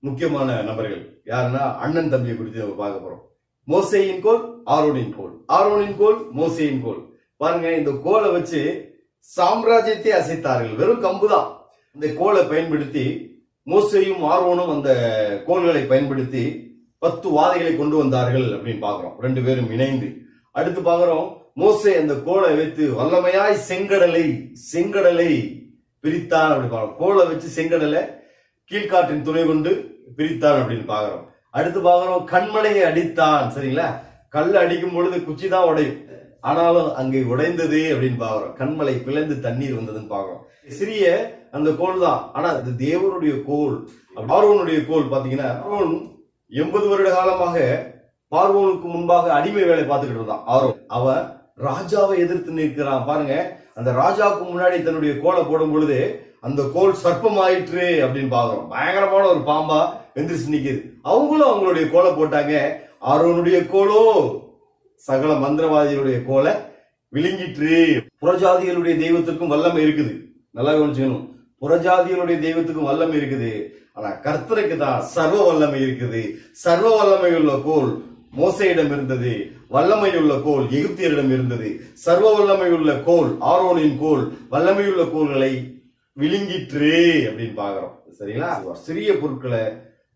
முக்கியமான நபர்கள் யாருன்னா அண்ணன் தம்பியை குறித்து நம்ம பார்க்க போறோம். மோசேயின் கோல் ஆரோனின் கோல். ஆரோனின் கோல் மோசேயின் கோல். பாருங்க இந்த கோலை வச்சு சாம்ராஜ்யத்தை அசைத்தார்கள். வெறும் கம்புதான். இந்த கோலை பயன்படுத்தி மோசையும் ஆர்வனும் அந்த கோள்களை பயன்படுத்தி பத்து வாதைகளை கொண்டு வந்தார்கள் அப்படின்னு பாக்குறோம் ரெண்டு பேரும் இணைந்து. அடுத்து பாக்குறோம் மோசை அந்த கோலை வைத்து வல்லமையாய் செங்கடலை செங்கடலை பிரித்தான் அப்படின்னு பாக்குறோம் கோலை வச்சு செங்கடலை கீழ்காற்றின் துணை கொண்டு பிரித்தான் அப்படின்னு பாக்குறோம் அடுத்து பாக்குறோம் கண்மலையை அடித்தான். சரிங்களா? கல் அடிக்கும் பொழுது குச்சி தான் உடையும். ஆனாலும் அங்கே உடைந்தது அப்படின்னு பாக்குறோம் கண்மலை பிளந்து தண்ணீர் வந்ததுன்னு பாக்குறோம் சிறிய அந்த கோல் தான். ஆனா அது தேவனுடைய கோல் பார்வனுடைய கோல் பாத்தீங்கன்னா பார்வன் எண்பது வருட காலமாக பார்வோனுக்கு முன்பாக அடிமை வேலை பார்த்துக்கிட்டு இருந்தான். ஆர்வம் அவன் ராஜாவை எதிர்த்து நிற்கிறான். பாருங்க அந்த ராஜாவுக்கு முன்னாடி தன்னுடைய கோலை போடும் பொழுது அந்த கோல் சர்ப்பமாயிற்று அப்படின்னு பாக்குறோம் பயங்கரமான ஒரு பாம்பா எந்திரிச்சு நிக்குது. அவங்களும் அவங்களுடைய கோலை போட்டாங்க. ஆரோனுடைய கோலோ சகல மந்திரவாதிகளுடைய கோலை விழுங்கிற்று. புறஜாதிகளுடைய தெய்வத்திற்கும் வல்லமை இருக்குது. நல்லா கவனிச்சுக்கணும். புறஜாதிகளுடைய தெய்வத்துக்கும் வல்லமை இருக்குது. ஆனா கர்த்தருக்கு தான் சர்வ வல்லமை இருக்குது. சர்வ வல்லமை உள்ள கோல் மோசையிடம் இருந்தது. வல்லமை உள்ள கோல் எகிப்தியரிடம் இருந்தது. சர்வ வல்லமை உள்ள கோல் ஆரோனின் கோல். வல்லமையுள்ள கோல்களை விழுங்கிற்று அப்படின்னு பாக்குறோம் சரிங்களா? சிறிய பொருட்களை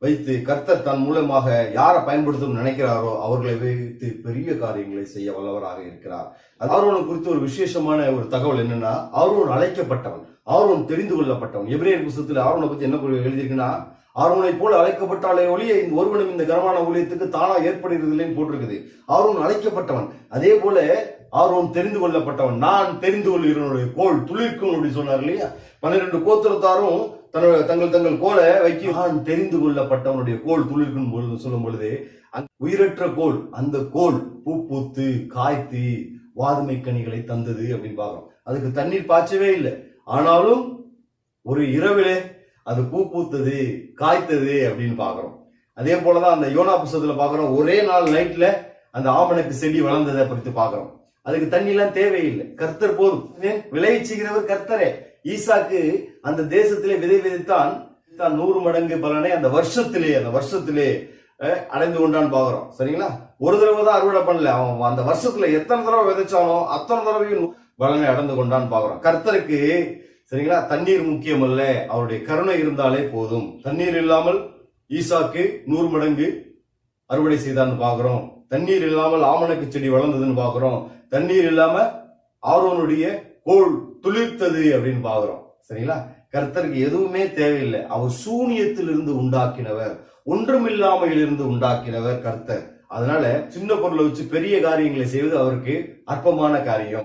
வைத்து கர்த்தர் தன் மூலமாக யாரை பயன்படுத்தும் நினைக்கிறாரோ அவர்களை வைத்து பெரிய காரியங்களை செய்ய வல்லவராக இருக்கிறார். ஆரோனை குறித்து ஒரு விசேஷமான ஒரு தகவல் என்னன்னா ஆரோன் அழைக்கப்பட்டவன் ஆரோன் தெரிந்து கொள்ளப்பட்டவன். எபிரேயர் புத்தகத்தில் ஆரோனை பத்தி என்ன எழுதியிருக்குன்னா ஆரோனை போல அழைக்கப்பட்டாலே ஒளிய இந்த ஒருவனும் இந்த கனமான ஊழியத்துக்கு தானா ஏற்படுகிறதில்லைன்னு போட்டிருக்குது. அவரும் அழைக்கப்பட்டவன். அதே போல ஆர்வம் தெரிந்து கொள்ளப்பட்டவன். நான் தெரிந்து கொள்கிறவனுடைய கோல் துளிர்க்கும் அப்படின்னு சொன்னார் இல்லையா? பன்னிரண்டு கோத்திரத்தாரும் தன்னோட தங்கள் தங்கள் கோலை வைக்க நான் தெரிந்து கொள்ளப்பட்டவனுடைய கோல் துளிர்க்கும் பொழுது சொல்லும் பொழுது உயிரற்ற கோல் அந்த கோல் பூ பூத்து காய்த்து வாதுமை கனிகளை தந்தது அப்படின்னு பார்க்குறோம். அதுக்கு தண்ணீர் பாய்ச்சவே இல்லை. ஆனாலும் ஒரு இரவிலே அது பூ பூத்தது காய்த்தது அப்படின்னு பாக்குறோம் அதே போலதான் அந்த யோனா புஸ்தகத்துல பாக்குறோம் ஒரே நாள் நைட்ல அந்த ஆமணக்கு செடி வளர்ந்ததை பற்றி பாக்குறோம் அதுக்கு தண்ணி எல்லாம் தேவையில்லை. கர்த்தர் போதும். விளைவிச்சுகிறவர் கர்த்தரே. ஈசாக்கு அந்த தேசத்திலே விதை விதைத்தான் தான் நூறு மடங்கு பலனை அந்த வருஷத்திலே அந்த வருஷத்திலே அடைந்து கொண்டான்னு பாக்குறோம் சரிங்களா? ஒரு தடவை தான் அறுவடை பண்ணல. அவன் அந்த வருஷத்துல எத்தனை தடவை விதைச்சானோ அத்தனை தடவையும் பலனை அடைந்து கொண்டான்னு பாக்குறோம் கர்த்தருக்கு சரிங்களா? தண்ணீர் முக்கியம் அல்ல அவருடைய கருணை இருந்தாலே போதும். தண்ணீர் இல்லாமல் ஈசாக்கு நூறு மடங்கு அறுவடை செய்தான்னு பார்க்குறோம். தண்ணீர் இல்லாமல் ஆமணக்கு செடி வளர்ந்ததுன்னு பார்க்குறோம். தண்ணீர் இல்லாமல் ஆர்வனுடைய கோல் துளிர்த்தது அப்படின்னு பார்க்குறோம். சரிங்களா? கர்த்தருக்கு எதுவுமே தேவையில்லை. அவர் சூனியத்திலிருந்து உண்டாக்கினவர். ஒன்றுமில்லாமையில் இருந்து உண்டாக்கினவர் கர்த்தர். அதனால சின்ன பொருளை வச்சு பெரிய காரியங்களை செய்வது அவருக்கு அற்பமான காரியம்.